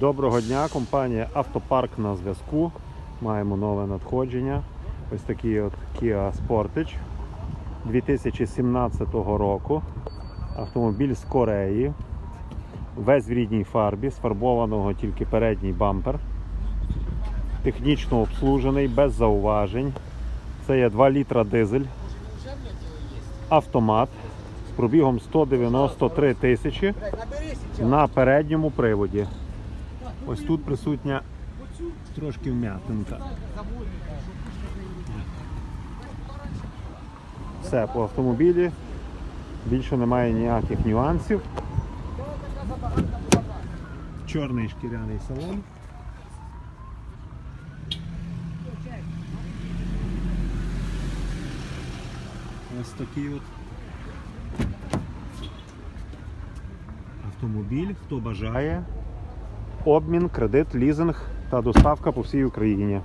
Доброго дня, компанія Автопарк на зв'язку. Маємо нове надходження. Ось такий от Kia Sportage 2017 року. Автомобіль з Кореї. Весь в рідній фарбі, сфарбованого тільки передній бампер. Технічно обслужений, без зауважень. Це є 2 літра дизель. Автомат з пробігом 193 тисячі на передньому приводі. Ось тут присутня трошки вм'ятинка. Все по автомобілі. Більше немає ніяких нюансів. Чорний шкіряний салон. Ось такий от автомобіль. Хто бажає. Обмін, кредит, лізинг та доставка по всій Україні.